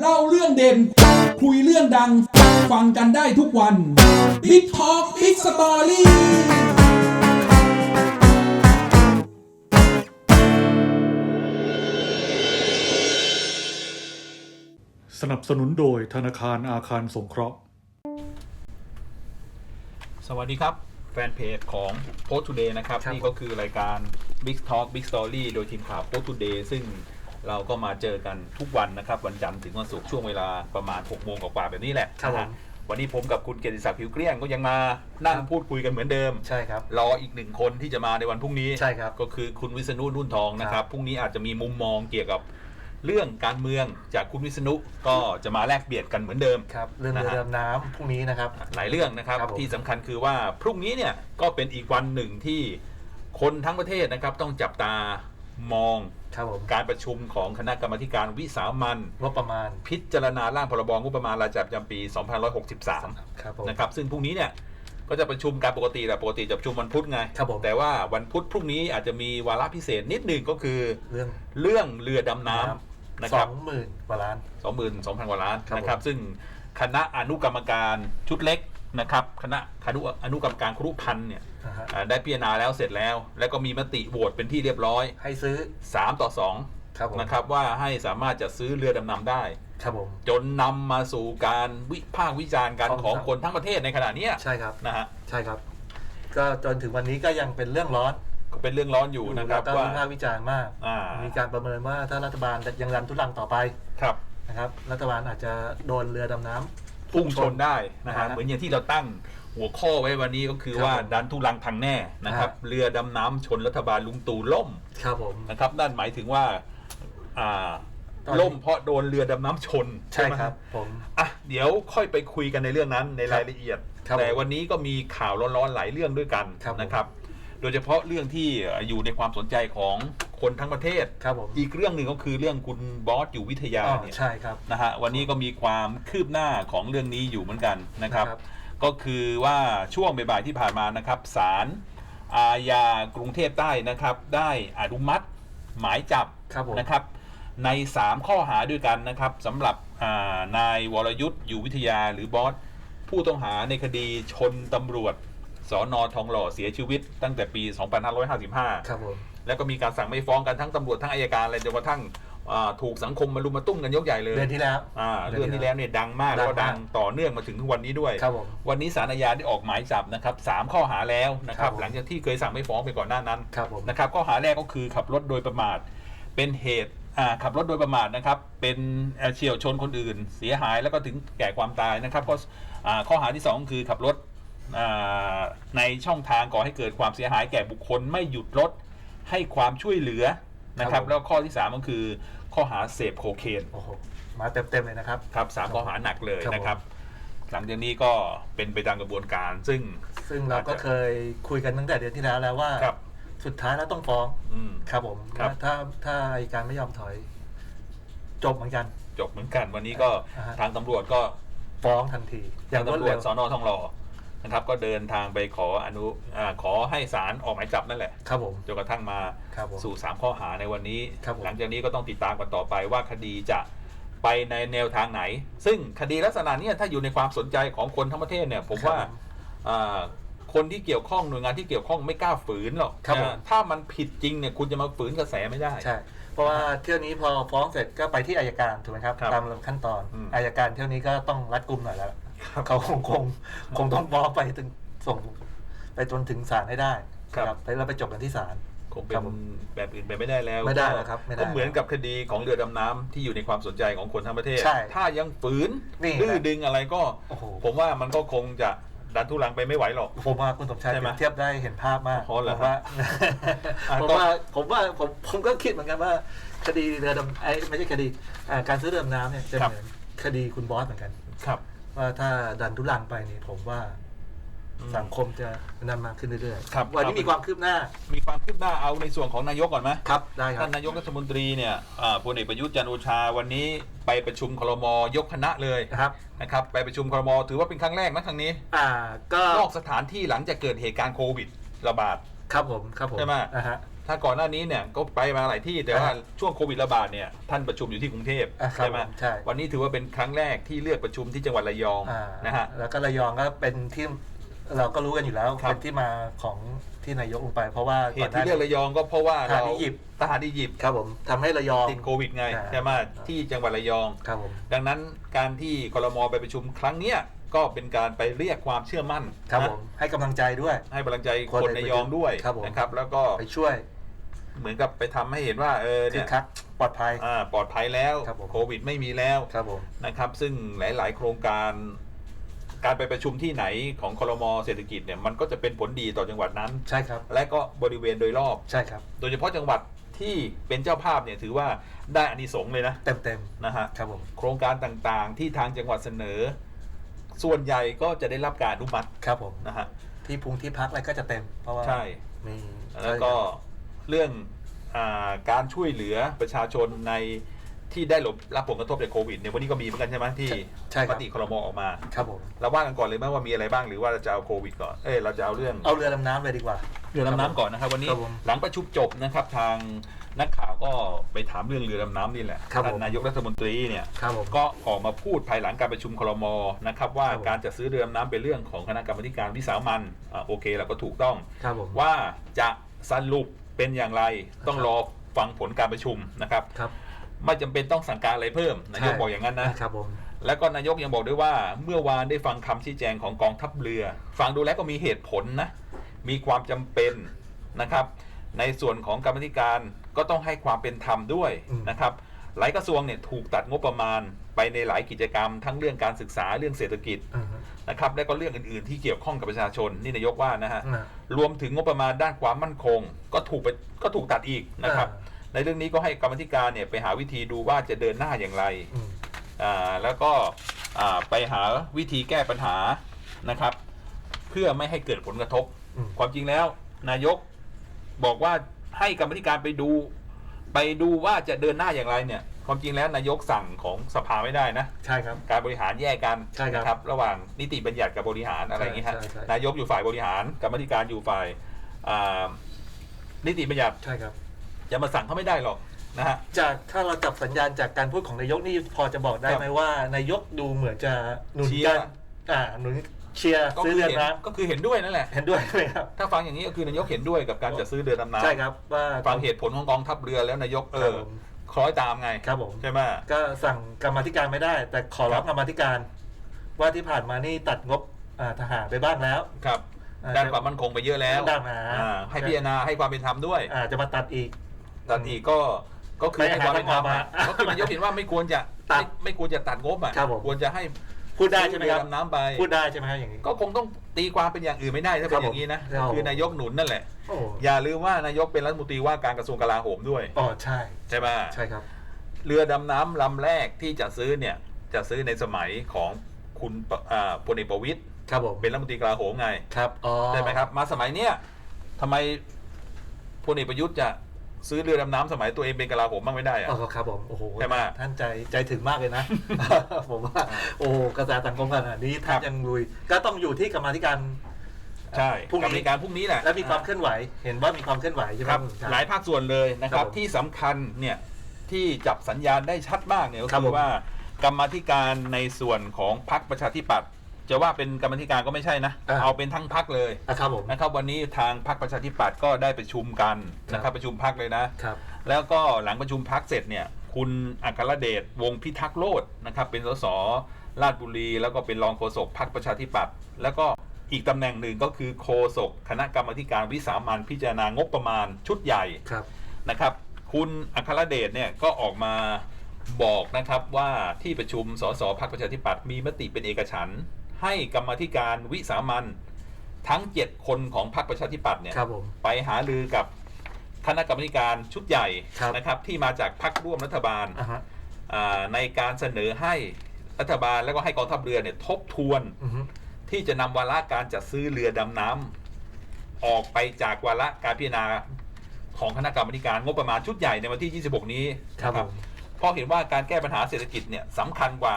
เล่าเรื่องเด่น คุยเรื่องดัง ฟังกันได้ทุกวัน Big Talk Big Story สนับสนุนโดยธนาคารอาคารสงเคราะห์ สวัสดีครับ แฟนเพจของ Post Today นะครับครับนี่ก็คือรายการ Big Talk Big Story โดยทีมข่าว Post Today ซึ่ง เราก็มาเจอกันทุกวันนะครับ วันจันทร์ถึงวันศุกร์ช่วงเวลาประมาณ6โมงกว่าๆแบบนี้แหละครับนะฮะผมวันนี้ผมกับคุณเกียรติศักดิ์ผิวเกลี้ยงก็ยังมานั่งครับพูดคุยกันเหมือนเดิม ใช่ครับ รออีกหนึ่งคนที่จะมาในวันพรุ่งนี้ใช่ครับก็คือคุณวิษณุนุ่นทองนะคครัรับบพรุ่งนี้อาจจะมีมุมมองเกี่ยวกับเรื่องการเมืองจากคุณวิษณุก็จะมาแลกเปลี่ยนกันเหมือนเดิมครับเรื่องนะเรือฮะดำน้ำพรุ่งนี้นะครับหลายเรื่องนะครับครับผมที่สำคัญคือว่าพรุ่งนี้เนี่ยก็เป็นอีกวันหนึ่งที่คนทั้งประเทศนะครับต้องจับตามอง ครับผมการประชุมของคณะกรรมาธิการวิสามันงบประมาณพิจารณาร่างพรบงบประมาณรายจ่ายประจำปี 2563 ครับผม นะครับ ซึ่งพรุ่งนี้เนี่ยก็จะประชุมการปกติแหละปกติจะประชุมวันพุธไง ครับผม แต่ว่าวันพุธพรุ่งนี้อาจจะมีวาระพิเศษนิดหนึ่งก็คือเรื่องเรื่องเรือดำน้ำนะสคอรับงหมื่นกว่าล้าน สองหมื่นสองพันกว่าล้านครับนะครับผมซึ่งคณะอนุกรรมการชุดเล็กนะครับ คณะคณะอนุกรรมการครุพันธ์เนี่ย นะฮะ อ่าได้พิจารณาแล้วเสร็จแล้ว แล้วก็มีมติโหวตเป็นที่เรียบร้อย ให้ซื้อ 3 ต่อ ครับผม 2 นะครับว่าให้สามารถจะซื้อเรือดำน้ำได้ ครับผม จนนำมาสู่การวิพากษ์วิจารณ์กันของของครับ คนทั้งประเทศในขณะเนี้ยใช่ครับ นะฮะใช่ครับ ก็จนถึงวันนี้ก็ยังเป็นเรื่องร้อนก็เป็นเรื่องร้อนอยู่นะครับแล้วก็ว่า วิพากษ์วิจารณ์มาก อ่ามีการประเมินว่าถ้ารัฐบาลยังรันทุลังต่อไปครับนะครับ รัฐบาลอาจจะโดนเรือดำน้ำ พุ่งชนได้นะฮะนะฮะเหมือนอย่างที่เราตั้ง หัวข้อไว้วันนี้ก็คือครับว่าผมดันทุลังพังแน่นะครับฮะเรือดำน้ำชนรัฐบาลลุงตู่ล่มครับผมนะครับนั่นหมายถึงว่าอ่าตอนนี้ล่มเพราะโดนเรือดำน้ำชนใช่ไหมครับผมอะเดี๋ยวค่อยไปคุยกันในเรื่องนั้นในรายละเอียดครับแต่ผมวันนี้ก็มีข่าวร้อนๆหลายเรื่องด้วยกันครับผมนะครับโดยเฉพาะเรื่องที่อยู่ในความสนใจของคนทั้งประเทศครับผมอีกเรื่องหนึ่งก็คือเรื่องคุณบอสอยู่วิทยาอ๋อเนี่ยใช่ครับนะฮะวันนี้ก็มีความคืบหน้าของเรื่องนี้อยู่เหมือนกันนะครับนะครับ ก็คือว่าช่วงบ่ายๆที่ผ่านมานะครับศาลอาญากรุงเทพใต้นะครับ ได้อนุมัติหมายจับครับผม นะครับ ใน 3 ข้อหาด้วยกันนะครับสำหรับอ่านายวรยุทธ์อยู่วิทยาหรือบอสผู้ต้องหาในคดีชนตำรวจสอนอทองหล่อเสียชีวิต ตั้งแต่ปี 2555 ครับผม แล้วก็มีการสั่งไม่ฟ้องกันทั้งตำรวจทั้งอายการเลยจนกระทั่ง อ่าถูกสังคมมารุมมาตุ้มกันยกใหญ่เลยเดือนที่แล้ว อ่าเรื่องที่แล้วเนี่ยดังมากดัแล้วงก็มากดังต่อเนื่องมาถึงทุกวันนี้ด้วย ครับผมวันนี้ศาลอาญาได้ออกหมายจับนะครับสามข้อหาแล้วนะครับครับผม หลังจากที่เคยสั่งไม่ฟ้องไปก่อนหน้านั้น ครับผม นะครับข้อหาแรกก็คือขับรถโดยประมาท เป็นเหตุอ่าขับรถโดยประมาทนะครับ เป็นเอ่อเฉี่ยวชนคนอื่น เสียหายแล้วก็ถึงแก่ความตายนะครับก็อ่าข้อหาที่สองคือขับรถอ่าในช่องทางก่อให้เกิดความเสียหายแก่บุคคลไม่หยุดรถให้ความช่วยเหลือ นะคครัรับบผมแล้วข้อที่สามก็คือ ข้อหาเสพโคเคนโอ้โหมาเต็มๆเลยนะครับ ครับสามข้อหาหนักเลยครับนะครับ หลังจากนี้ก็เป็นไปตามกระบวนการ ซึ่งซึ่งเราก็เคยคุยกันตั้งแต่เดือนที่แล้วแล้วว่าครับสุดท้ายแล้วต้องฟ้องอืมครับผมครับถ้าถ้าอัยการไม่ยอมถอย จบเหมือนกัน จบเหมือนกัน วันนี้ก็อ่าฮะทางตำรวจก็ฟ้องทันทีอทาย่างงรวดตำรวเร็จวสอนอทองหล่อ นะครับ ก็เดินทางไปขออนุอาขอให้ศาลออกหมายจับนั่นแหละครับผม จนกระทั่งมาครับผม สู่สามข้อหาในวันนี้ ครับผม หลังจากนี้ก็ต้องติดตามกันต่อไปว่าคดีจะไปในแนวทางไหน ซึ่งคดีลักษณะเนี้ยถ้าอยู่ในความสนใจของคนทั้งประเทศเนี่ย ผมว่าครับอ่าคนที่เกี่ยวข้องหน่วยงานที่เกี่ยวข้องไม่กล้าฝืนหรอกครับผม นะถ้ามันผิดจริงเนี่ยคุณจะมาฝืนกระแสไม่ได้ ใช่ เพราะว่าเที่ยวนี้พอฟ้องเสร็จก็ไปที่อายการถูกไหมครับ ครับตามลำขั้นตอนอืม อายการเที่ยวนี้ก็ต้องรัดกุมหน่อยแล้ว เขาคงคงคงต้องฟ้องไปถึงส่งไปจนถึงศาลให้ได้ครับ แล้วไปจบกันที่ศาล คงเป็ครันบผมแบบอื่นไปไม่ได้แล้วไม่ได้ก็แล้วครับไม่ได้ก็เหมือนกับคดีของเรือดำน้ำที่อยู่ในความสนใจของคนทั้งประเทศ ใช่ถ้ายังฝืนนี่ดื้อแหละดึงอะไรก็ โอ้โห ผมว่ามันก็คงจะดันทุลังไปไม่ไหวหรอก ผมว่าคุณสมชายใช่ไหมเปรียบเทียบได้เห็นภาพมากอ๋อเหรอผมว่าอะผมก็ ว่าผมว่าผมผมก็คิดเหมือนกันว่า คดีเรือดำไอ้ไม่ใช่คดีอ่าการซื้อเรือดำน้ำเนี่ยจะครับเหมือนคดีคุณบอสเหมือนกัน ครับ ว่าถ้าดันทุลังไปนี่ผมว่าอืมสังคมจะนำมาขึ้นเรื่อยๆครับวันนี้มีความคืบหน้า มีความคืบหน้าเอาในส่วนของนายกก่อนไหมครับได้ครัท่าบนนายกรัฐมนตรีเนี่ยอ่าพลเอกประยุทธ์จันทร์โอชาวันนี้ไปประชุมครมยกคณะเลยนะครับนะครับ ไปประชุมครมถือว่าเป็นครั้งแรกนะครั้งนี้ อ่า ก็นอกสถานที่หลังจากเกิดเหตุการณ์โควิด ระบาดครับผมครับผมใช่ไหมอ่าฮะ ถ้าก่อนหน้านี้เนี่ยก็ไปมาหลายที่แต่ว่าอ่าช่วงโควิดระบาดเนี่ยท่านประชุมอยู่ที่กรุงเทพอ่าครับใช่ไหมผมใช่ วันนี้ถือว่าเป็นครั้งแรกที่เลือกประชุมที่จังหวัดระยองอ่านะฮะ แล้วก็ระยองก็เป็นที่เราก็รู้กันอยู่แล้วครับ เป็นที่มาของที่นายกลงไป เพราะว่าเหก่อตุนหน้าที่เลือกระยองก็เพราะว่าทหารเราอียิปต์ ทหารอียิปต์ครับผมทำให้ระยอง ติดโควิดไงอ่า ใช่ไหมที่จังหวัดระยอง ครับผม ดังนั้นการที่ครมไปประชุมครั้งเนี้ยก็เป็นการไปเรียกความเชื่อมั่นครับนะผมให้กำลังใจด้วย ให้กำลังใจคนคนในระยองด้วยครับผม นะครับ แล้วก็ไปช่วย เหมือนกับไปทำให้เห็นว่าเออคืเนี่อยคักปลอดภัยอ่าปลอดภัยแล้วครับผมโควิดไม่มีแล้วครับผมนะครับ ซึ่งหลาย ๆ โครงการการไปประชุมที่ไหนของครมเศรษฐกิจเนี่ยมันก็จะเป็นผลดีต่อจังหวัดนั้นใช่ครับ และก็บริเวณโดยรอบใช่ครับ โดยเฉพาะจังหวัดที่เป็นเจ้าภาพเนี่ยถือว่าได้อานิสงส์เลยนะเต็มเต็มนะฮะๆครับผมโครงการต่างๆ ที่ทางจังหวัดเสนอ ส่วนใหญ่ก็จะได้รับการอนุมัติครับผมนะฮะที่พุงที่พักอะไรก็จะเต็ม เพราะว่าใช่มีแล้วก็ เรื่องอาการช่วยเหลือประชาชนในที่ได้รับผลกระทบจากโควิดเนี่ยวันนี้ก็มีเหมือนกันใช่ไหมที่ใช่คมรับ ติครมออกมา ครับผม เราว่ากันก่อนเลยไหมว่ามีอะไรบ้างหรือว่าเราจะเอาโควิดก่อน เอ้ยเราจะเอาเรื่อง เอาเรือดำน้ำเลยดีกว่า เรือดำน้ำก่อนนะครับวันนี้ครับผมหลังประชุมจบนะครับทางนักข่าวก็ไปถามเรื่องเรือดำน้ำนี่แหละครับผม ท่านนายกรัฐมนตรีเนี่ยครับผม ก็ออกมาพูดภายหลังการประชุมครมนะครับว่าครับผม การจะซื้อเรือดำน้ำเป็นเรื่องของคณะกรรมาธิการวิสามันอ่าโอเคเราก็ถูกต้อง ครับผม ว่าจะสรุป เป็นอย่างไรต้องครับรอฟังผลการประชุมนะครับ ครับ ไม่จำเป็นต้องสั่งการอะไรเพิ่มนายกบอกอย่างนั้นนะ ครับผม แล้วก็นายกยังบอกด้วยว่า เมื่อวานได้ฟังคำชี้แจงของกองทัพเรือ ฟังดูแล้วก็มีเหตุผลนะ มีความจำเป็นนะครับ ในส่วนของกรรมธิการก็ต้องให้ความเป็นธรรมด้วยอืม นะครับ หลายกระทรวงเนี่ยถูกตัดงบประมาณไปในหลายกิจกรรม ทั้งเรื่องการศึกษาเรื่องเศรษฐกิจอือฮึ นะครับและก็เรื่องอื่นๆ ที่เกี่ยวข้องกับประชาชนนี่นายกว่านะฮะอ่ารวมถึงงบประมาณด้านความมั่นคง ก็ถูกไปก็ถูกตัดอีกนะครับอ่าในเรื่องนี้ก็ให้กรรมธิการเนี่ยไปหาวิธีดูว่าจะเดินหน้าอย่างไร อืม อ่าแล้วก็อ่าไปหาวิธีแก้ปัญหานะครับ เพื่อไม่ให้เกิดผลกระทบ อืม ความจริงแล้ว นายกบอกว่าให้กรรมธิการไปดู ไปดูว่าจะเดินหน้าอย่างไรเนี่ย ความจริงแล้วนายกสั่งของสภาไม่ได้นะ ใช่ครับ การบริหารแยกกันใช่ครับนะครับระหว่างนิติบัญญัติกับบริหารอะไรอย่างนี้ฮะใช่ใช่ นายกอยู่ฝ่ายบริหารกรรมธิการอยู่ฝ่ายอ่านิติบัญญัติใช่ครับ จะมาสั่งเขาไม่ได้หรอกนะฮะ จากถ้าเราจับสัญญาณจากการพูดของนายกนี่พอจะบอกได้ครับไหมว่า นายกดูเหมือนจะหนุนเชียร์ กันอ่าหนุนเชียร์ก็ซื้อคือเรือเห็นน้ก็คือเห็นด้วยนั่นแหละำเห็นด้วยไหมครับ ถ้าฟังอย่างนี้ก็คือนายกเห็นด้วยกับการจัดซื้อเรือดำน้ำใช่ครับว่า ฟังเหตุผลของกองทัพเรือแล้วนายกเอครับอผม คล้อยตามไงครับผม ใช่ไหมก็สั่งกรรมาธิการไม่ได้ แต่ขอร้องครับกรรมาธิการ ว่าที่ผ่านมานี่ตัดงบอ่าทหารไปบ้างแล้ว ครับอ่าด้านความมั่นคงไปเยอะแล้วด้านหนาอ่าให้พิจารณาให้ความเป็นธรรมด้วยอ่าจะมาตัดอีกตัดอีกก็ก็คือไม่ให้ความเป็นธรรมหาอะทางออกมาก็คือนายกเห็นว่าไม่ควรจะตัดไม่ไม่ควรจะตัดงบอะครับผม ควรจะให้ พูดได้ใช่ไหมครับเอดำน้ำไป พูดได้ใช่ไหมครับอย่างนี้ ก็คงต้องตีความเป็นอย่างอื่นไม่ได้ถ้าเป็นอย่างนี้นะ ครับผม คือนายกหนุนนั่นแหละ โอ้อย่าลืมว่านายกเป็นรัฐมนตรีว่าการกระทรวงกลาโหมด้วย อ๋อใช่ ใช่ไหมใช่ครับ เรือดำน้ำลำแรกที่จะซื้อเนี่ย จะซื้อในสมัยของคุณปอ่าพลเอกประวิตยครับผมเป็นรัฐมนตรีกลาโหมไง ครับอ๋อใช่ไหมครับ มาสมัยเนี้ยทำไมพลเอกประยุทธ์จะ ซื้อเรือดำน้ำสมัยตัวเองเป็นกลาโหมบ้างไม่ได้อะ อ๋อครับผมโอ้โหใช่ไหมท่านใจใจถึงมากเลยนะ ผมว่าโอ้กระแสสังคมขนาดนี้ท่านยังลุย ก็ต้องอยู่ที่กรรมาธิการ ใช่พรุ่งกรรมนี้ธิการพรุ่งนี้แหละและมีความเคลื่อนไหว เห็นว่ามีความเคลื่อนไหวใช่ไหมครับณชหลายภาคส่วนเลยนะคครัรับบผมที่สำคัญเนี่ยที่จับสัญญาณได้ชัดมากเนี่ยก็ครับคืผอม ว่ากรรมาธิการในส่วนของพรรคประชาธิปัตย์ จะว่าเป็นกรรมาธิการก็ไม่ใช่นะ อ่า เอาเป็นทั้งพรรคเลยอะครับผม นะครับ วันนี้ทางพรรคประชาธิปัตย์ก็ได้ประชุมกันนะคครัรับบ ประชุมพรรคเลยนะ ครับ แล้วก็หลังประชุมพักเสร็จเนี่ย คุณอัครเดชวงศ์พิทักษ์โลดนะครับ เป็นสสราชบุรี แล้วก็เป็นรองโฆษกพรรคประชาธิปัตย์แล้วก็อีกตำแหน่งหนึ่งก็คือโฆษกคณะกรรมาธิการวิสามันพิจารณางบประมาณชุดใหญ่ ครับ นะครับคุณอัครเดชเนี่ยก็ออกมาบอกนะครับว่าที่ประชุมสสพรรคประชาธิปัตย์มีมติเป็นเอกฉันท์ ให้กรรมาธิการวิสามันทั้ง 7 คนของพรรคประชาธิปัตย์เนี่ยครับผมไปหารือกับคณะกรรมการชุดใหญ่ครับ นะครับที่มาจากพรรคร่วมรัฐบาลอะฮะอ่าในการเสนอให้รัฐบาลแล้วก็ให้กองทัพเรือเนี่ยทบทวนอือฮึที่จะนำวาระการจัดซื้อเรือดำน้ำออกไปจากวาระการพิจารณาของคณะกรรมการงบประมาณชุดใหญ่ในวันที่ 26 นี้ครับนะผมเพราะเห็นว่าการแก้ปัญหาเศรษฐกิจเนี่ยสำคัญกว่า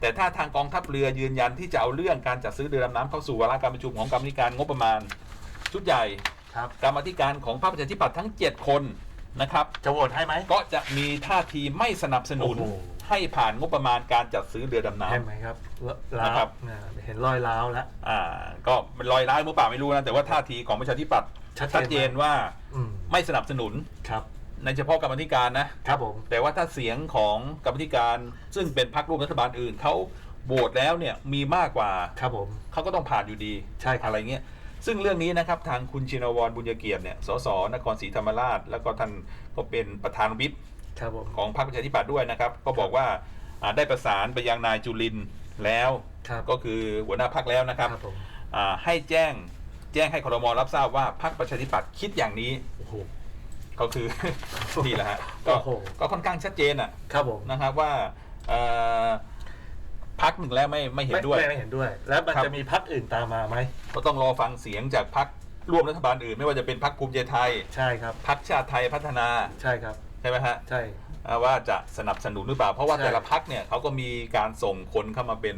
แต่ถ้าทางกองทัพเรือยืนยันที่จะเอาเรื่องการจัดซื้อเรือดำน้ำเข้าสู่วาระการประชุมของกรรมการงบประมาณ ชุดใหญ่ครับกรรมาธิการของพรรคประชาธิปัตย์ทั้ง 7 คนนะครับจะโหวตให้ไหมก็จะมีท่าทีไม่สนับสนุน โอ้โห ให้ผ่านงบประมาณการจัดซื้อเรือดำน้เห็นไหมครับล้านะครัวบ เนี่ยเห็นรอยร้าวแล้วำอ่าก็มันลอยร้ายมือเปล่าไม่รู้นะแต่ว่าท่าทีของประชาธิปัตย์ชัดเจนชัดเจนว่าอืม ไม่สนับสนุน ครับ ในเฉพาะกรรมาธิการนะครับผมแต่ว่าถ้าเสียงของกรรมาธิการซึ่งเป็นพรรคร่วมรัฐบาลอื่นเขาโหวตแล้วเนี่ยมีมากกว่าครับผมเขาก็ต้องผ่านอยู่ดีใช่ครับอะไรเงี้ยซึ่งเรื่องนี้นะครับทางคุณชินวรบุญยเกียรติเนี่ยสสนครศรีธรรมราช แล้วก็ท่านก็เป็นประธานวิปครับผมของพรรคประชาธิปัตย์ด้วยนะครับ ก็บอกว่าอ่าได้ประสานไปยังนายจุลินทร์แล้วครับก็คือหัวหน้าพรรคแล้วนะครับครับผมอ่าให้แจ้งแจ้งให้ครมรับทราบว่าพรรคประชาธิปัตย์คิดอย่างนี้โอ้โห ก็คือ นี่แหละฮะก็โอ้โห ก็ค่อนข้างชัดเจนอะครับผมนะครับว่าเอ่อพักหนึ่งแล้วไม่ไม่เห็นด้วย ไม่ไม่เห็นด้วย แล้วมันครับ จะมีพักอื่นตามมาไหมก็ต้องรอฟังเสียงจากพักร่วมรัฐบาลอื่น ไม่ว่าจะเป็นพักภูมิใจไทยใช่ครับ พักชาติไทยพัฒนาใช่ครับ ใช่ไหมฮะ ใช่ อ่าว่าจะสนับสนุนหรือเปล่า เพราะว่าใช่ แต่ละพักเนี่ยเขาก็มีการส่งคนเข้ามาเป็น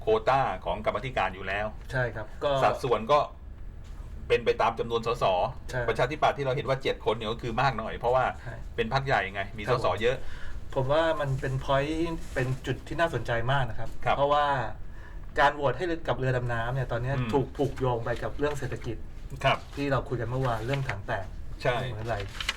โควต้าของกรรมาธิการอยู่แล้ว ใช่ครับ ก็สัดส่วนก็ เป็นไปตามจำนวนสสใช่ประชาธิปัตย์ที่เราเห็นว่า 7 คนเนี่ยก็คือมากหน่อย เพราะว่าใช่เป็นพักใหญ่ไง มีครัสบสผมเยอะ ผมว่ามันเป็นพอยต์เป็นจุดที่น่าสนใจมากนะครับ ครับเพราะว่าการโหวตให้กับเรือดำน้ำเนี่ยตอนนี้อืม ถูกผูกโยงไปกับเรื่องเศรษฐกิจครับ ที่เราคุยกันเมื่อวานเรื่องถังแตกใช่ เหมือนอะไร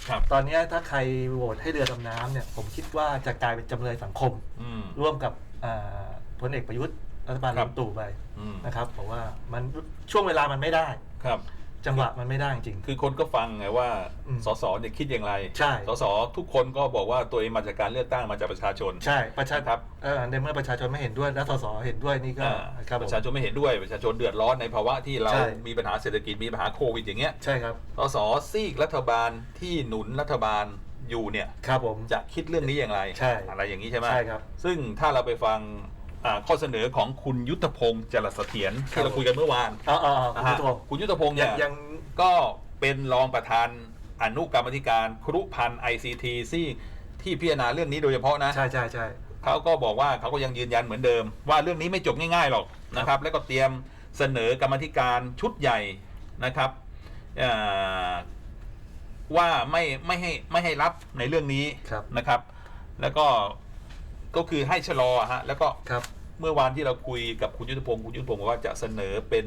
ครับ ตอนนี้ถ้าใครโหวตให้เรือดำน้ำเนี่ยผมคิดว่าจะกลายเป็นจำเลยสังคม อืม ร่วมกับอ่าพลเอกประยุทธ์รัฐบาลครับ ลุงตู่ไปอืมนะครับเพราะว่ามันช่วงเวลามันไม่ได้ ครับ จังหวะมันไม่ได้จริง คือคนก็ฟังไงว่าอืมสสเนี่ยคิดอย่างไรใช่ สสทุกคนก็บอกว่าตัวเองมาจากการเลือกตั้งมาจากประชาชน ใช่ประชาครับ เออในเมื่อประชาชนไม่เห็นด้วยแล้วสสเห็นด้วยนี่ก็อ่าครับผปมระชาชนไม่เห็นด้วยประชาชนเดือดร้อนในภาวะที่เราใช่ มีปัญหาเศรษฐกิจมีปัญหาโควิดอย่างเงี้ยใช่ครับสสซีกรัฐบาลที่หนุนรัฐบาลอยู่เนี่ย ครับผม จะคิดเรื่องนี้อย่างไร ใช่อะไรอย่างนี้ใช่ไหมใช่ครับซึ่งถ้าเราไปฟังอ่า ข้อเสนอของคุณยุทธพงศ์จรัสเสถียรครัที่บเราคุยกันเมื่อวานอ๋ออ๋ออ๋อคุณนะฮะผู้ชมคุณยุทธพงศ์ยัเนี่งยยังก็เป็นรองประธานอนุกรรมาธิการครุพันธ์ ICT ที่ที่พิจารณาเรื่องนี้โดยเฉพาะนะ ใช่ใช่ใช่เขาก็บอกว่าเขาก็ยังยืนยันเหมือนเดิม ว่าเรื่องนี้ไม่จบง่ายๆหรอกนะครับ แล้วก็เตรียมเสนอกรรมาธิการชุดใหญ่นะครับเอ่อว่าไม่ไม่ให้ไม่ให้รับในเรื่องนี้ครับนะครับ แล้วก็ ก็คือให้ชะลอฮะแล้วก็ครับ เมื่อวานที่เราคุยกับคุณยุทธพงศ์คุณยุทธพงศ์บอกว่าจะเสนอเป็น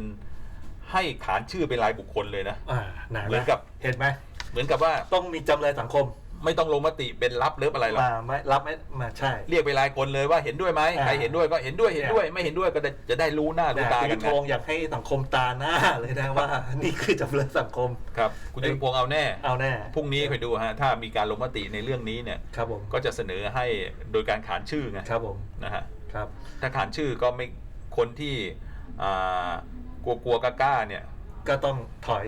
ให้ขานชื่อเป็นรายบุคคลเลยนะ อ่าไหนเหมือนกับ เห็นไหมเหมือนกับว่าต้องมีจำเลยสังคม ไม่ต้องลงมติเป็นรับหรืออะไรหรอกมาไม่รับไม่มาใช่ เรียกไปรายคนเลยว่าเห็นด้วยไหมอ่า ใครเห็นด้วยก็เห็นด้วยเห็นด้วย ไม่เห็นด้วยก็จะได้รู้หน้ารู้แต่ตาคุณกัยุนทธนะพงศ์อยากให้สังคมตาหน้าเลยนะว่า นี่คือจำเลยสังคม ครับคุณยุทธพงศ์เอาแน่ เอาแน่พรุ่งนี้คอยดูฮะถ้ามีการลงมติในเรื่องนี้เนี่ย ครับผมก็จะเสนอให้โดยการขานชื่อไงครับผมนะฮะครับ ถ้าขานชื่อก็ไม่คนที่อ่ากลัวกลัวๆกล้าๆเนี่ย ก็ต้องถอย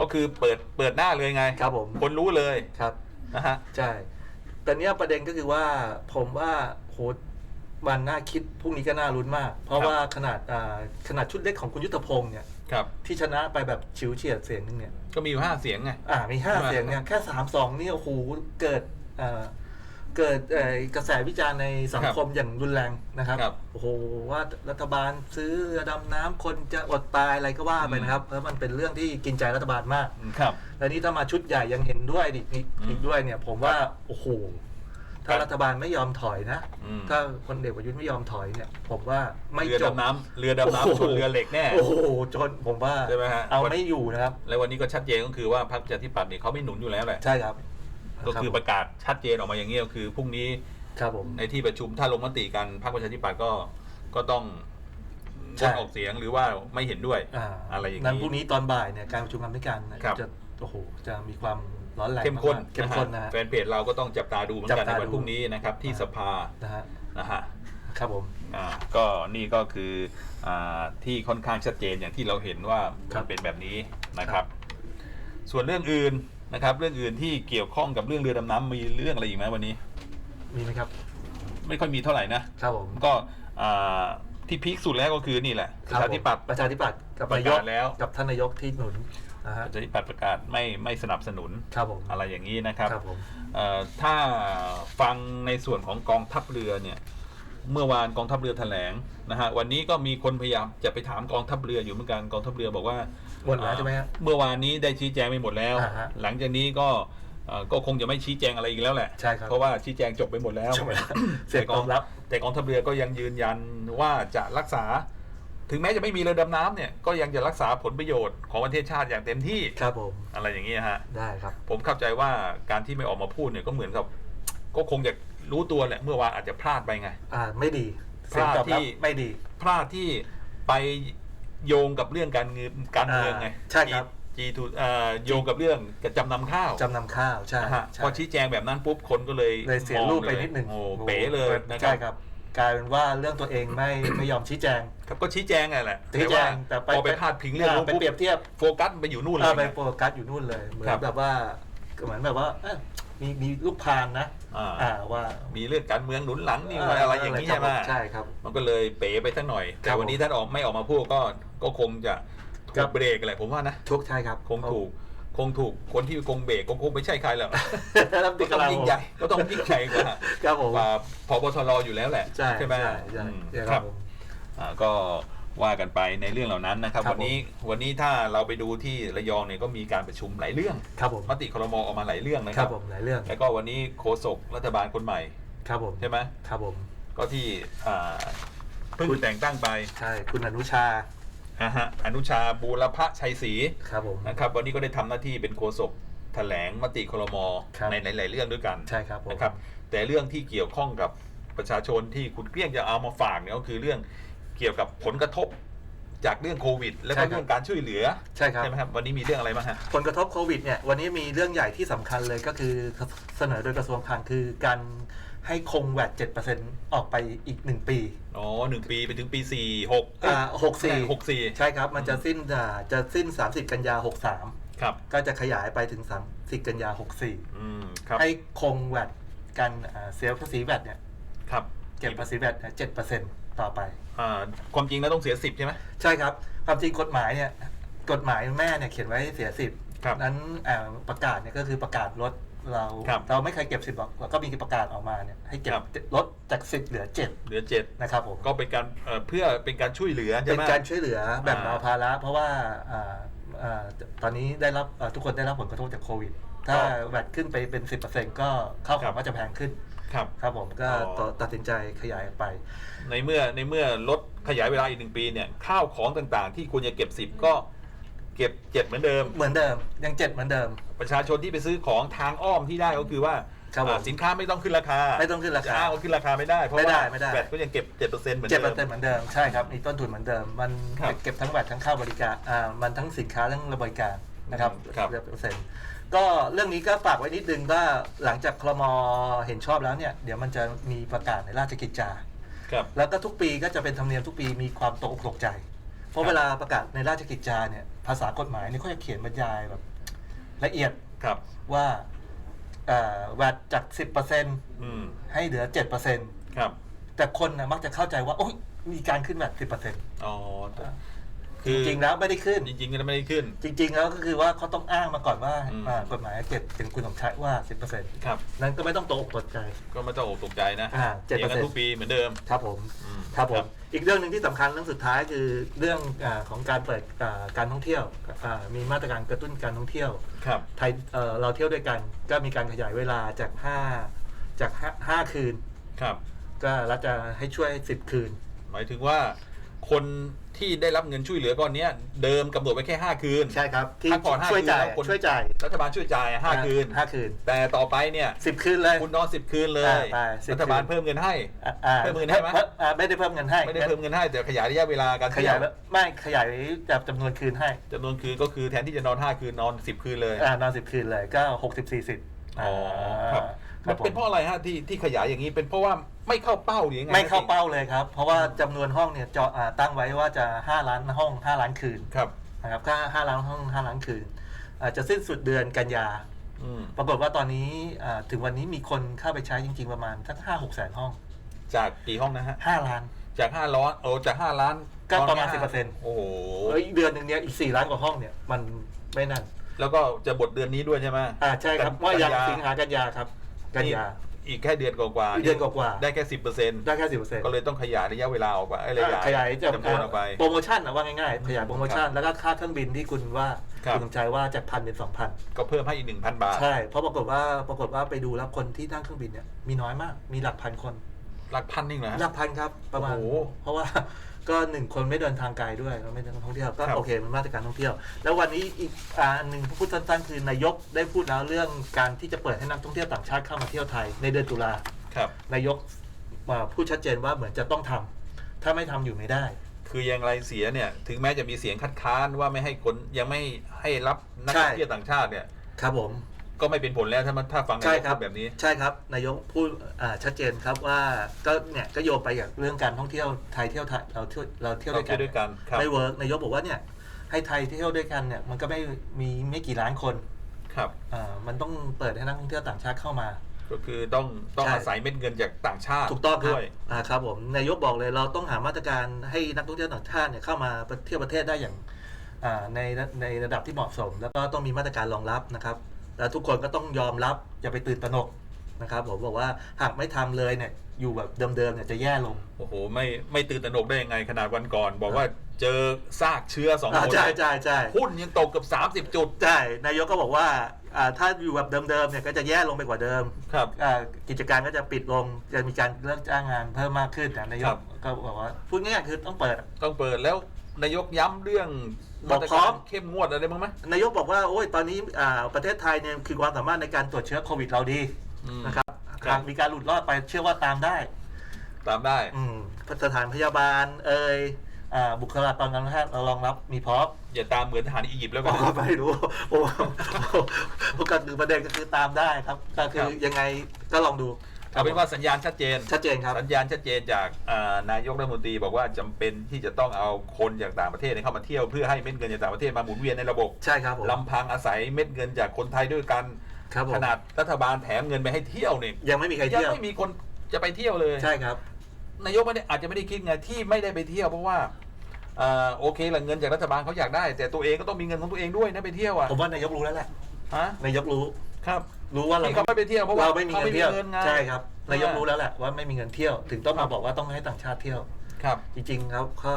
ก็คือเปิดเปิดหน้าเลยไงครับผม คนรู้เลย ครับ นะฮะ ใช่ แต่เนี้ยประเด็นก็คือว่าผมว่าโหมันน่าคิดพรุ่งนี้ก็น่าลุ้นมาก เพราะครับว่าขนาดอ่าขนาดชุดเล็กของคุณยุทธพงศ์เนี่ย ครับ ที่ชนะไปแบบฉิวเฉียดเสียงนึงเนี่ย ก็มีอยู่ห้าเสียงไง อ่ามีห้าใช่ไหมเสียงเนี่ยแค่สามสองนี่โอ้โหเกิดเอ่อ เกิดเอ่อกระแสวิจารณ์ในสังคมอย่างรุนแรงนะครับครับโอ้โหว่ารัฐบาลซื้อเรือดำน้ำคนจะอดตายอะไรก็ว่าไปอืมนะครับเพราะมันเป็นเรื่องที่กินใจรัฐบาลมากครับแล้วนี่ถ้ามาชุดใหญ่ยังเห็นด้วยอีกอีกอืมอีกด้วยเนี่ย ผมว่าโอ้โหถ้าครับรัฐบาลไม่ยอมถอยนะอืมถ้าคนเด็กประยุทธ์ไม่ยอมถอยเนี่ย ผมว่าไม่เรือจบดำน้ำเรือดำโอ้น้ำโหชนเรือเหล็กแน่ โอ้โหจนผมว่าใช่ไหมฮะเอาไม่อยู่นะครับ แล้ววันนี้ก็ชัดเจนก็คือว่าพรรคประชาธิปัตย์เนี่ยเขาไม่หนุนอยู่แล้วแหละ ใช่ครับ ก็คือรับประกาศชัดเจนออกมาอย่างนี้ก็คือพรุ่งนี้ครับผมในที่ประชุมถ้าลงมติกันพรรคประชาธิปัตย์ก็ก็ต้องใช่งดออกเสียงหรือว่าไม่เห็นด้วยอ่าอะไรอย่างนี้นั้นพรุ่งนี้ตอนบ่ายเนี่ยการประชุมกรรมธิการเนี่ยครับจะโอ้โหจะมีความร้อนแรงเข้มข้นากๆเข้มข้นนะฮะฮะแฟนเพจเราก็ต้องจับตาดูเหมือนกันจับในตาวันดูพรุ่งนี้นะครับที่สภานะฮะนะฮะครับผมอ่าก็นี่ก็คืออ่าที่ค่อนข้างชัดเจนอย่างที่เราเห็นว่าครัมันบเป็นแบบนี้นะครับ ส่วนเรื่องอื่น นะครับ เรื่องอื่นที่เกี่ยวข้องกับเรื่องเรือดำน้ำมีเรื่องอะไรอีกไหมวันนี้ มีไหมครับ ไม่ค่อยมีเท่าไหร่นะครับผมก็อ่าที่พีคสุดแล้วก็คือนี่แหละประชาธิปัตย์ประชาธิปัตย์กับประนายกากศแล้ว กับท่านนายกที่หนุนนะฮะประชาธิปัตย์ประกาศไม่ไม่สนับสนุนครับผมอะไรอย่างนี้นะครับ ครับผมเอ่อถ้าฟังในส่วนของกองทัพเรือเนี่ยเมื่อวานกองทัพเรือแถลงนะฮะวันนี้ก็มีคนพยายามจะไปถามกองทัพเรืออยู่เหมือนกันกองทัพเรือบอกว่า หมดแล้วใช่ไหมฮะ เมื่อวานนี้ได้ชี้แจงไปหมดแล้ว อ่าฮะหลังจากนี้ก็เอ่อก็คงจะไม่ชี้แจงอะไรอีกแล้วแหละ ใช่ครับ เพราะว่าชี้แจงจบไปหมดแล้วใช่ไหมล่ะเสียงตอบรับ แต่กองทัพเรือก็ยังยืนยันว่าจะรักษา ถึงแม้จะไม่มีเรือดำน้ำเนี่ยก็ยังจะรักษาผลประโยชน์ของประเทศชาติอย่างเต็มที่ครับผม อะไรอย่างนี้ยฮะ ได้ครับ ผมเข้าใจว่าการที่ไม่ออกมาพูดเนี่ยก็เหมือนกับ ก็คงจะรู้ตัวแหละเมื่อวานอาจจะพลาดไปไง อ่า ไม่ดีพลาดเสียงตอบรับที่ไม่ดี พลาดที่ไป โยงกับเรื่องการเงินการเมืองไงอ่าใช่ครับจีทูเอ่อโยงกับเรื่องกับจำนำข้าวจำนำข้าวใช่นะฮะใช่พอชี้แจงแบบนั้นปุ๊บคนก็เลยเลยเสียมองรูปไปนิดนึงโอ้เป๋เลยนะครัใช่บครับกลายเป็นว่าเรื่องตัวเองไม่ไม่ยอมชี้แจง ครับก็ชี้แจงไงแหละชี้แจงแต่แต่ว่าพอไปพาดพิงเรื่องนู้นไปปุ๊บเปรียบเทียบโฟกัสไปอยู่นู่นเลอ่ายไปโฟกัสอยู่นู่นเลยเหมือครันบแบบว่าเหมือนแบบว่าเอ้ย มีมีลูกพานนะอ่า อ่าว่ามีเรื่องการเมืองหนุนหลังนี่อะไรอย่างนี้ใช่ไหม ใช่ครับ มันก็เลยเป๋ไปสักหน่อย แต่ครับวันนี้ท่านออกไม่ออกมาพูดก็ก็คงจะถูครักบ เบรกแหละผมว่านะ ทุกใช่ครับคงถูกคงถูกคนที่คงเบรกก็คงไม่ใช่ใครหรอกรับก็ติดต้กัอบงเรายิ่งใหญ่ก็ต้องยิ่งใหญ่กว่าครับผมกว่าพบทรอยู่แล้วแหละใช่ไหมใช่ใช่อืมใช่คครัรับบผม อ่าก็ ว่ากันไปในเรื่องเหล่านั้นนะครับ ครับวันนี้วันนี้ถ้าเราไปดูที่ระยองเนี่ยก็มีการประชุมหลายเรื่องครับผม มติครมออกมาหลายเรื่องนะคครัรับบผมหลายเรื่องแล้วก็วันนี้โฆษกรัฐบาลคนใหม่ครับผมใช่ไหมครับผม ก็ที่อ่าเพิ่งแต่งตั้งไปใช่คุณอนุชานะฮะอนุชาบูรพชัยศรีครับผม นะครับ วันนี้ก็ได้ทำหน้าที่เป็นโฆษกแถลงมติครมครับ ในหลาย ๆ เรื่องด้วยกัน ใช่ครับผม นะครับแต่เรื่องที่เกี่ยวข้องกับประชาชนที่คุณเกลี้ยงจะเอามาฝากเนี่ยก็คือเรื่อง เกี่ยวกับผลกระทบจากเรื่องโควิด แล้วก็เรื่องการช่วยเหลือใช่ครับใช่ไหมครับวันนี้มีเรื่องอะไรบ้างฮะผลกระทบโควิดเนี่ยวันนี้มีเรื่องใหญ่ที่สำคัญเลยก็คือเสนอโดยกระทรวงคลังคือการให้คงแวด7%ออกไปอีก1ปี อ๋อหนึ่งปีไปถึงปีสี่หกอ่าหกสี่หกสี่ใช่ครับ มันจะสิ้นอ่าจะสิ้น30กันยาครับ63ก็จะขยายไปถึง30กันยาอืมครับ64ให้คงแวดการอ่าเสียภาษีแวดเนี่ย ครับ เก็บภาษีแวดเจ็ดเปอร์เซ็นต์ ต่อไป อ่าความจริงแล้วต้องเสียสิบใช่ไหม ใช่ครับความจริงกฎหมายเนี่ยกฎหมายแม่เนี่ยเขียนไว้ให้เสียสิบครับนั้นอ่าประกาศเนี่ยก็คือประกาศลดเราครับเราไม่เคยเก็บสิบหรอกเราก็มีประกาศออกมาเนี่ยให้เก็บครับ ลดจากสิบเหลือเจ็ดเหลือเจ็ดนะครับผมก็เป็นการเอ่อเพื่อเป็นการช่วยเหลือใช่เป็นไหม การช่วยเหลือแบ่งอ่าเบาภาระ เพราะว่าอ่าอ่าตอนนี้ได้รับอ่าทุกคนได้รับผลกระทบจากโควิด ถ้าแวดขึ้นไปเป็น 10%ก็ข้าวขครัองบ ก็จะแพงขึ้น ครับ ครับผมก็อ๋อ ตัดสินใจขยายออกไป ในเมื่อในเมื่อลดขยายเวลาอีกหนึ่งปีเนี่ยข้าวของต่างๆ ที่ควรจะเก็บสิบก็เก็บเจ็ดเหมือนเดิม เหมือนเดิมยังเจ็ดเหมือนเดิม ประชาชนที่ไปซื้อของทางอ้อมที่ได้ก็คือว่าครับผมอ่าสินค้าไม่ต้องขึ้นราคาไม่ต้องขึ้นราคาจะอ้างว่าขึ้นราคาไม่ได้เพราะไม่ได้ว่าไม่ได้ แบตก็ยังเก็บเจ็ดเปอร์เซ็นต์เหมือนเจ็ดเดิเปอมร์เซ็นต์เหมือนเดิมใช่ครับมีต้นทุนเหมือนเดิม มันครับเก็บทั้งแวดทั้งค่าบริการอ่ามันทั้งสินค้าทั้งบริการนะครับครับเปอร์เซ็นต์ ก็เรื่องนี้ก็ฝากไว้นิดนึงว่าหลังจากคลมเห็นชอบแล้วเนี่ย เดี๋ยวมันจะมีประกาศในราชกิจจา ครับ แล้วก็ทุกปีก็จะเป็นธรรมเนียมทุกปีมีความตกอกตกใจ เพครัราะบเวลาประกาศในราชกิจจาเนี่ยภาษากฎหมายเนี่ยเขาจะเขียนบรรยายแบบละเอียดครับ ว่าเอ่อแวดจาก 10%อืม ให้เหลือ 7%ครับ แต่คนนะมักจะเข้าใจว่าโอ้ยมีการขึ้นแวด10%อ๋อ จริงๆแล้วไม่ได้ขึ้น จริงๆก็ไม่ได้ขึ้น จริง ๆ แล้วก็คือว่าเขาต้องอ้างมาก่อนว่าอืม อ่ากฎหมายเก็บถึงคุณสมชัยว่า10%ครับ นั้นก็ไม่ต้องตกอกตกใจ ก็ไม่ต้องอกตกใจนะอ่า7%เถียงกันทุกปีเหมือนเดิมครับผม อืม ครับผครัมบอีกเรื่องหนึ่งที่สำคัญเรื่องสุดท้ายคือเรื่องอาของการเปิดอ่าการท่องเที่ยวอ่ามีมาตรการกระตุ้นการท่องเที่ยว ครับ ไทยเอ่อเราเที่ยวด้วยกันก็มีการขยายเวลาจาก 5 จาก5 5คืน ครับ ก็รัฐจะให้ช่วย 10 คืน หมายถึงว่าคน ที่ได้รับเงินช่วยเหลือก้อนเนี้ยเดิมกำหนดไว้แค่ 5 คืน ใช่ครับที่พักผ่อนห้าช่วยจ่ายคืนแล้วคน ช่วยจ่ายรัฐบาลช่วยจ่ายห้าคืน ห้าคืนแต่ต่อไปเนี่ยสิบคืนเลย คุณนอนสิบคืนเลย อ่าไป10 รัฐบาลคืนเพิ่มเงินให้ อ่าอ่าเพิ่มเงินให้ไหม พิ่อ่าไม่ได้เพิ่มเงินให้ไม่ได้เพิ่มเงินให้แต่ขยายระยะเวลาการขเที่ยายยวไม่ขยายแบบจำนวนคืนให้จำนวนคืนก็คือแทนที่จะนอน 5 คืนนอน 10 คืนเลย อ่านอนสิบคืนเลยก็หกสิบสี่สิบอ๋อครับค มัรันบผมเป็นเพราะอะไรฮะที่ที่ขยายอย่างนี้เป็นเพราะว่าไม่เข้าเป้าหรือยังไงไม่เข้าเป้าเลยครับ เพราะว่าจำนวนห้องเนี่ยเจาะอ่าตั้งไว้ว่าจะ 5 ล้านห้อง 5 ล้านคืนครับนะครับก็5ล้านห้อง5ล้านคืนอ่าจะสิ้นสุดเดือนกันยาอืมปรากฏว่าตอนนี้อ่าถึงวันนี้มีคนเข้าไปใช้จริง ๆ ประมาณสัก5 6แสนห้อง จากกี่ห้องนะฮะ5ล้าน จาก5ล้านโอ้จาก5ล้านก็ประมาณตอนนี้10%โอ้โหเอ้ยเดือนหนึ่งเนี่ยอีก4ล้านกว่าห้องเนี่ยมันไม่นั่นแล้วก็จะบทเดือนนี้ด้วยใช่ไหมอ่าใช่ครับกันว่ายังกันยาสิงหากันยาครับ กันยา อีกแค่เดือนกว่าๆเดือนกว่าๆ ได้แค่สิบเปอร์เซ็นต์ได้แค่สิบเปอร์เซ็นต์ก็เลยต้องขยายระยะเวลาออกไปเอ้ยขยายขยายจากจำนวนออกไป โปรโมชั่นนะว่าง่ายๆ ขยายโปรโมชั่น แล้วก็ค่าเครื่องบินที่คุณว่าครับ คุณสมชายว่าจากพันเป็นสองพันก็เพิ่มให้อีกหนึ่งพันบาท ใช่เพราะปรากฏว่าปรากฏว่าไปดูแล้วคนที่นั่งเครื่องบินเนี่ยมีน้อยมากมีหลักพันคน หลักพันนี่นะหลักพันครับประมาณโอ้โห เพราะว่า ก็หนึ่งคนไม่เดินทางไกลด้วยเราไม่เดินทางท่องเที่ยวก็ครับ โอเคมันมาตรการท่องเที่ยว แล้ววันนี้อีกอ่าอันหนึ่งพูดสั้นๆคือนายกได้พูดแล้วเรื่องการที่จะเปิดให้นักท่องเที่ยวต่างชาติเข้ามาเที่ยวไทยในเดือนตุลา ครับ นายกมาพูดชัดเจนว่าเหมือนจะต้องทำถ้าไม่ทำอยู่ไม่ได้ คือยังไรเสียเนี่ยถึงแม้จะมีเสียงคัดค้านว่าไม่ให้คนยังไม่ให้รับนักใช่ท่องเที่ยวต่างชาติเนี่ย ครับผม ก็ไม่เป็นผลแล้วถ้ามันถ้าฟังนายใช่กครัพูบดแบบนี้ ใช่ครับนายกพูดอ่าชัดเจนครับว่าก็เนี่ยก็โยงไปกับเรื่องการท่องเที่ยวไทยเที่ยวไทยเราเที่ยวเราเที่ยวเราด้วยกัเที่ยนวด้วยกันครับ ไม่เวิร์กนายกบอกว่าเนี่ยให้ไทยเที่ยวด้วยกันเนี่ยมันก็ไม่มีไม่กี่ล้านคนครับ อ่ามันต้องเปิดให้นักท่องเที่ยวต่างชาติเข้ามา ก็คือต้องต้องใช่ อาศัยเม็ดเงินจากต่างชาติถูกต้องครับด้วย อ่าครับผมนายกบอกเลยเราต้องหามาตรการให้นักท่องเที่ยวต่างชาติเนี่ยเข้ามาเที่ยวประเทศได้อย่างอ่าในในระดับที่เหมาะสม แล้วก็ต้องมีมาตรการรองรับนะครับ แล้วทุกคนก็ต้องยอมรับอย่าไปตื่นตระหนกนะครับผมบอกว่าหากไม่ทำเลยเนี่ยอยู่แบบเดิมๆเนี่ยจะแย่ลง โอ้โห ไม่ไม่ตื่นตระหนกได้ยังไงขนาดวันก่อน บอกว่าเจอซากเชื้อสองอ่าคนใช่ใช่ใช่หุ้นยังตกเกับ30 จุด ใช่นายกก็บอกว่าอ่าถ้าอยู่แบบเดิมๆเนี่ยก็จะแย่ลงไปกว่าเดิมครับ อ่ากิจการก็จะปิดลงจะมีการเลิกจ้างงานเพิ่มมากขึ้นนะนายครักบ ก็บอกว่าพูดง่ายๆคือต้องเปิด ต้องเปิดแล้วนายกย้ำเรื่อง บอกพร้อมาตาเข้มงวดอะไรบ้างไหมนายกบอกว่าโอ้ยตอนนี้อ่าประเทศไทยเนี่ยคือความสามารถในการตรวจเชื้อโควิดเราดีอืมนะครับครับหากมีการหลุดรอดไปเชื่อว่าตามได้ ตามได้อืมสถานพยาบาล เอ่ยอ่าบุคลากรทางการแพทย์เรารองรับมีพร้อมอย่าตามเหมือนทหารอียิปต์แล้วผกันมก็ไม่รู้โอ้โหโอกาสคือประเด็นก็คือตามได้ครับก็คืคอรับยังไงก็ลองดู เอาเป็นว่าสัญญาณชัดเจน ชัดเจนครับ สัญญาณชัดเจนจากอ่านายกรัฐมนตรีบอกว่าจำเป็นที่จะต้องเอาคนจากต่างประเทศเนี่ยเข้ามาเที่ยวเพื่อให้เม็ดเงินจากต่างประเทศมาหมุนเวียนในระบบใช่ครับผมลำพังอาศัยเม็ดเงินจากคนไทยด้วยกัน ครับผมขนาดรัฐบาลแถมเงินไปให้เที่ยวเนี่ยยังไม่มีใครยังเที่ยวไม่มีคนจะไปเที่ยวเลย ใช่ครับ นายกไม่ได้อาจจะไม่ได้คิดไงที่ไม่ได้ไปเที่ยวเพราะว่าอ่าโอเคแหละเงินจากรัฐบาลเขาอยากได้ แต่ตัวเองก็ต้องมีเงินของตัวเองด้วยนะไปเที่ยวอะผมว่านายกรู้แล้วแหละฮะนายกรู้ ครับ รู้ว่าเราที่เขาไม่ไปเที่ยวเพราะว่าเราไม่มีเงินเที่ยวขาไงใช่ครับนายกรู้แล้วแหละว่าไม่มีเงินเที่ยว ถึงต้องมาบอกว่าต้องให้ต่างชาติเที่ยว ครับ จริงๆครับก็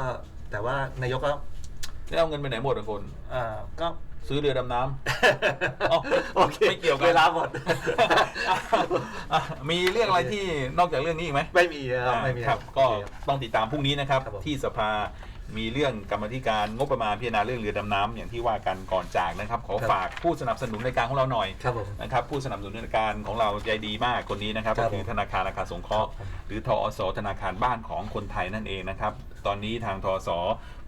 แต่ว่านายกก็แล้วเอาเงินไปไหนหมดอะคน อ่าก็ซื้อเรือดำน้ำอ๋อโอเคไม่เกี่ยวกันเวลาหมด อะมีเรื่องอะไรที่นอกจากเรื่องนี้อีกไหมไม่มีครับไม่มีครับก็ต้องติดตามพรุ่งนี้นะครับ ครับผม ที่สภา มีเรื่องกรรมธิการงบประมาณพิจารณาเรื่องเรือดำน้ำอย่างที่ว่ากันก่อนจากนะครับ ขอฝากผู้สนับสนุนรายการของเราหน่อยครับผม นะครับ ผู้สนับสนุนรายการของเราใจดีมากคนนี้นะครับครัก็บคือธนาคารอาคารสงเคราะห์ครับ หรือทอสธนาคารบ้านของคนไทยนั่นเองนะครับ ตอนนี้ทางทอส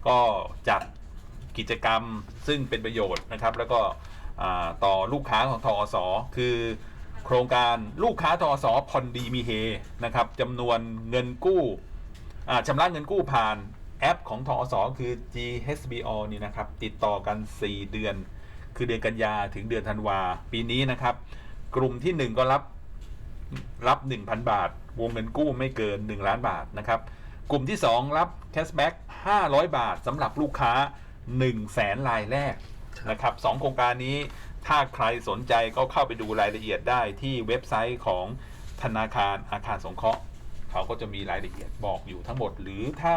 ก็จัดกิจกรรมซึ่งเป็นประโยชน์นะครับ แล้วก็อ่าต่อลูกค้าของทอสคือ โครงการลูกค้าทอสผ่อนดีมีเฮนะครับจำนวนเงินกู้ อ่าชำระเงินกู้ผ่าน แอปของทอสอคือ GHBO นี่นะครับ ติดต่อกัน 4 เดือน คือเดือนกันยาถึงเดือนธันวา ปีนี้นะครับ กลุ่มที่ 1 ก็รับรับ 1,000 บาท วงเงินกู้ไม่เกิน 1 ล้านบาทนะครับ กลุ่มที่ 2 รับแคชแบ็ก500 บาทสำหรับลูกค้า 1 0 0 0 0แสนรายแรกนะครับสองโครงการนี้ถ้าใครสนใจก็เข้าไปดูรายละเอียดได้ที่เว็บไซต์ของธนาคารอาคารสงเคราะห์ เขาก็จะมีรายละเอียดบอกอยู่ทั้งหมด หรือถ้า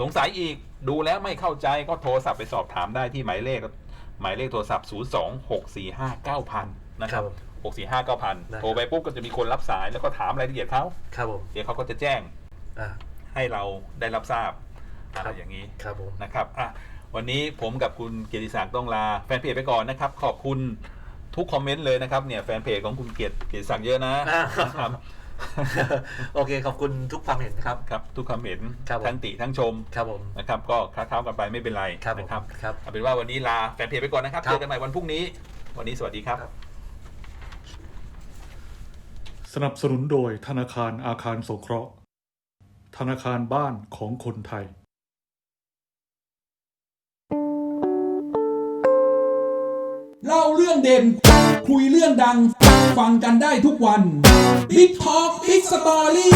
สงสัยอีกดูแล้วไม่เข้าใจก็โทรศัพท์ไปสอบถามได้ที่หมายเลข หมายเลขโทรศัพท์ 0 2 6 4 5 9 0 0 0นะครับ6 4 5 9 0 0ได้0โทรไปปุ๊บก็จะมีคนรับสายแล้วก็ถามรายละเอียดเขาครับผมเดี๋ยวเขาก็จะแจ้งอ่าให้เราได้รับทราบอะครัไรบอย่างนี้ครับผมนะครับอะวันนี้ผมกับคุณเกียรติศักดิ์ต้องลาแฟนเพจไปก่อนนะครับ ขอบคุณทุกคอมเมนต์เลยนะครับเนี่ยแฟนเพจของคุณเกียรติเกียรติศักดิ์เยอะนะอ่านะครับ โอเคขอบคุณทุกความเห็นครับ ครับทุกคอมเมนต์ครับผม ทั้งติทั้งชมครับผม นะครับก็คลาเท้ากันไปไม่เป็นไรครับผมนะครับครับเอาเป็นว่าวันนี้ลาแฟนเพจไปก่อนนะครับครับ เจอกันใหม่วันพรุ่งนี้ วันนี้สวัสดีครับครับสนับสนุนโดยธนาคารอาคารสงเคราะห์ ธนาคารบ้านของคนไทยเล่าเรื่องเด่น คุยเรื่องดัง ฟังกันได้ทุกวัน Big Talk Big Story